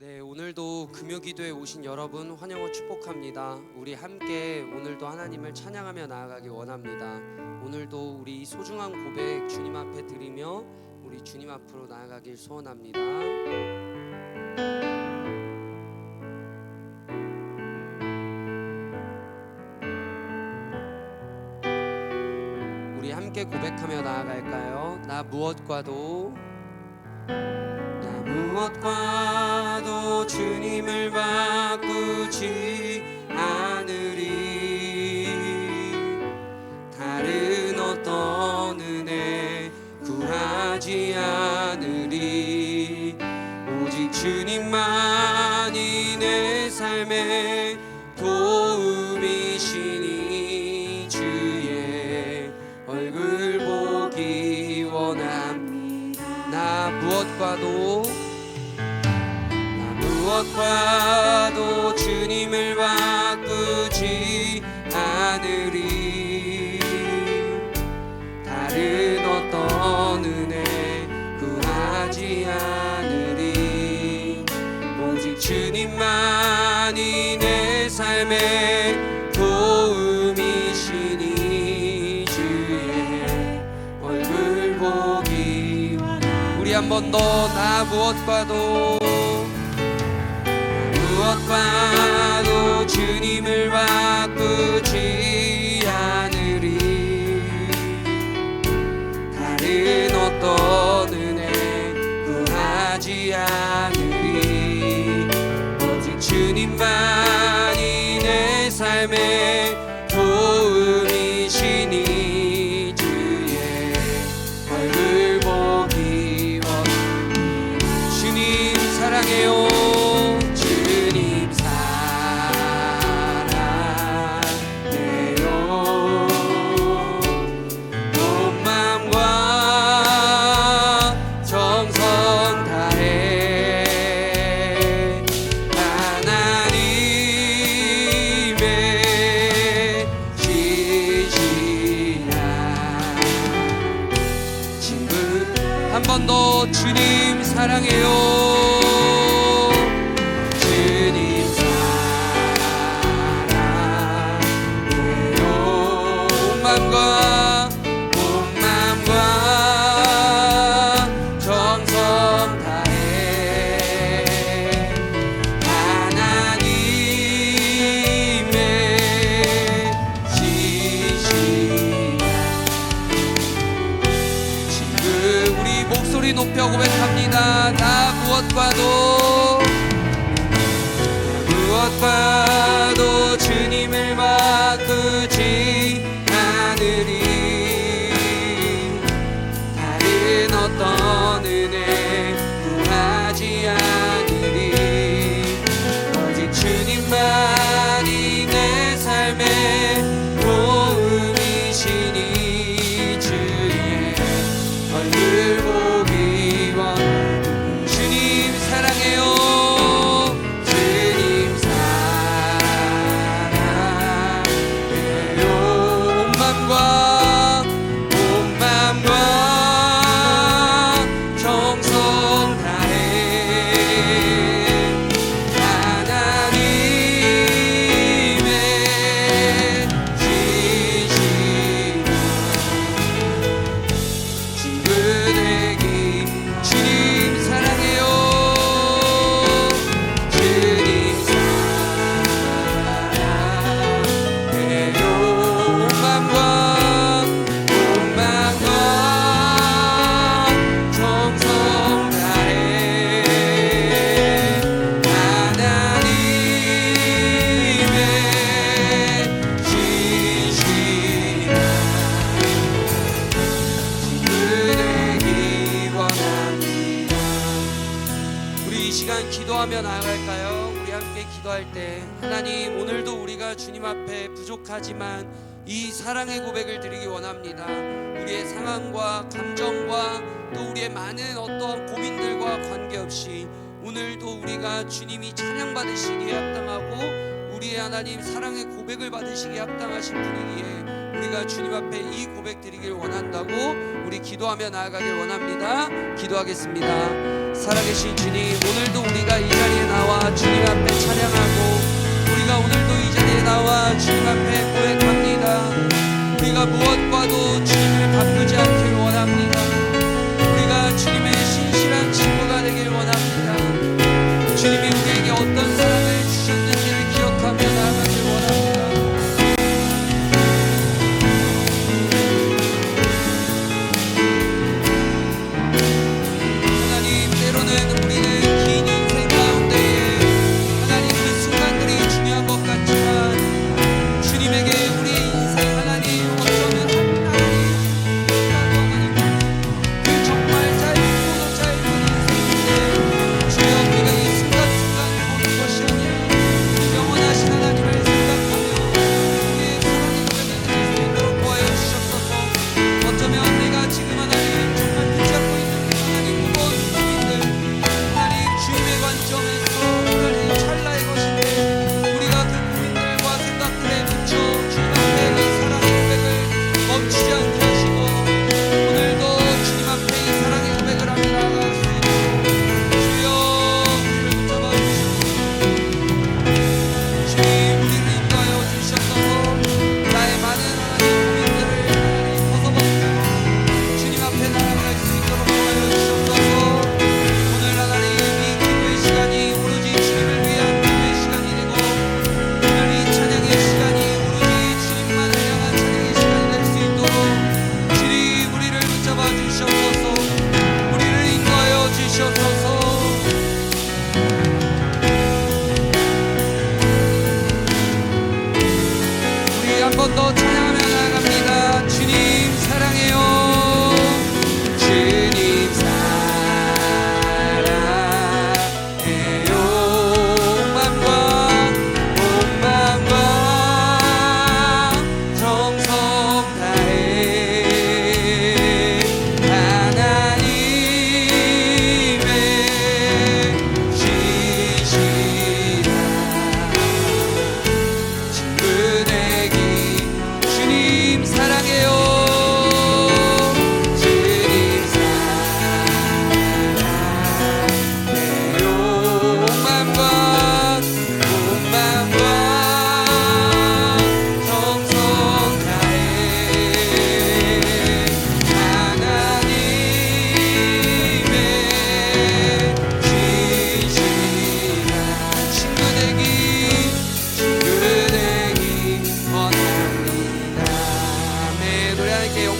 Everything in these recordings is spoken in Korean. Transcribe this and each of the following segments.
네, 오늘도 금요 기도에 오신 여러분 환영을 축복합니다. 우리 함께 오늘도 하나님을 찬양하며 나아가기 원합니다. 오늘도 우리 소중한 고백 주님 앞에 드리며 우리 주님 앞으로 나아가길 소원합니다. 고백하며 나아갈까요? 나 무엇과도 나 무엇과도 주님을 바꾸지 주님만이 내 삶의 도움이시니 주의 얼굴 보기 우리 한 번더나 무엇과도 무엇과도 주님을 바꾸지 않으리. 다른 어떤 주 무엇과도 주님을 바꾸지 않으리 다른 어떤 은혜 구하지 않으리 하나님 오늘도 우리가 주님 앞에 부족하지만 이 사랑의 고백을 드리기 원합니다. 우리의 상황과 감정과 또 우리의 많은 어떠한 고민들과 관계없이 오늘도 우리가 주님이 찬양받으시기에 합당하고 우리의 하나님 사랑의 고백을 받으시기에 합당하신 분이기에 우리가 주님 앞에 이 고백 드리길 원한다고 우리 기도하며 나아가길 원합니다. 기도하겠습니다. 살아계신 주님, 오늘도 우리가 이 자리에 나와 주님 앞에 찬양하고 우리가 오늘도 이 자리에 나와 주님 앞에 고백합니다. 우리가 무엇과도 주님을 바꾸지 않길 원합니다.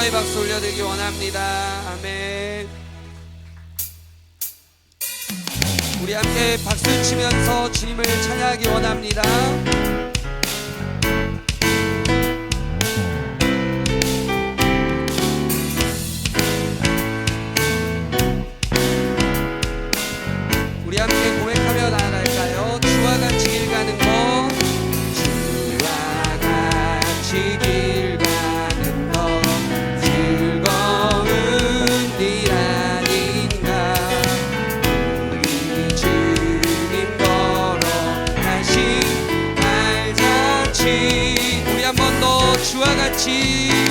영광의 박수 올려드리기 원합니다. 아멘. 우리 함께 박수 치면서 주님을 찬양하기 원합니다. chuagatinho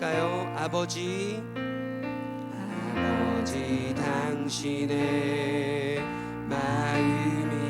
할까요? 아버지 아버지 당신의 마음이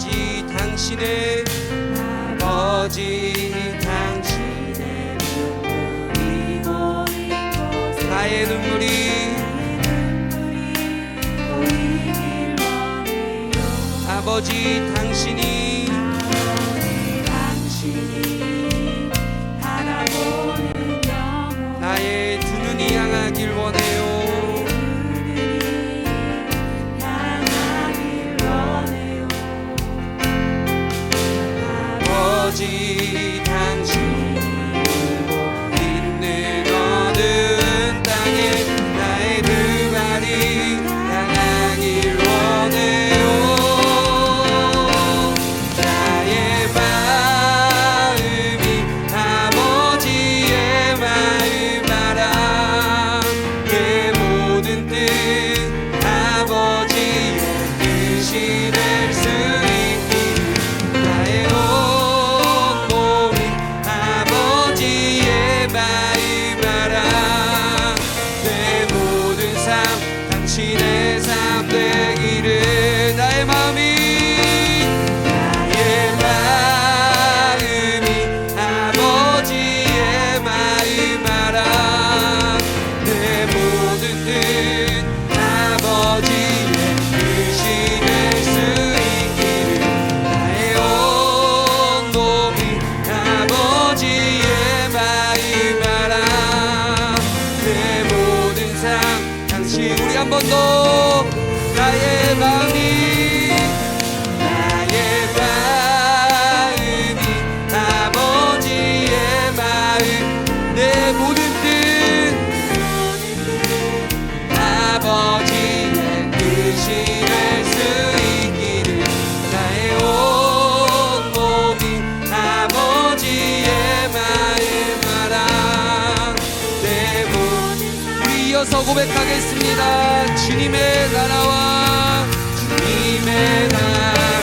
아버지 당신의 아버지 당신의 눈물이 나의 눈물이 아버지 당신이 이어서 고백하겠습니다. 주님의 나라와 주님의 나라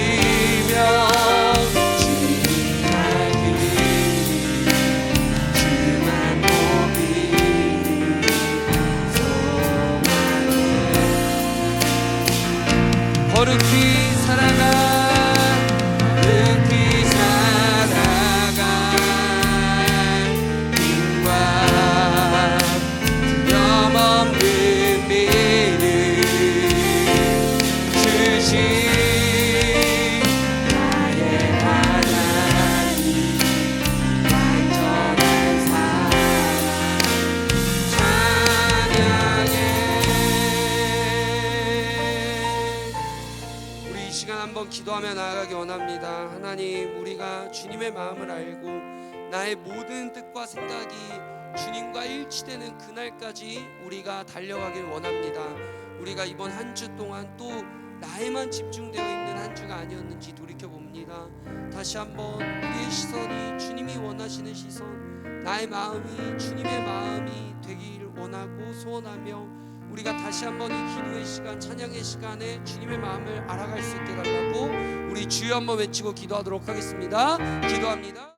ti. 한번 기도하며 나아가기 원합니다. 하나님, 우리가 주님의 마음을 알고 나의 모든 뜻과 생각이 주님과 일치되는 그날까지 우리가 달려가길 원합니다. 우리가 이번 한 주 동안 또 나에만 집중되어 있는 한 주가 아니었는지 돌이켜 봅니다. 다시 한번 우리의 시선이 주님이 원하시는 시선, 나의 마음이 주님의 마음이 되기를 원하고 소원하며 우리가 다시 한번 이 기도의 시간, 찬양의 시간에 주님의 마음을 알아갈 수 있게 달라고 우리 주여 한번 외치고 기도하도록 하겠습니다. 기도합니다.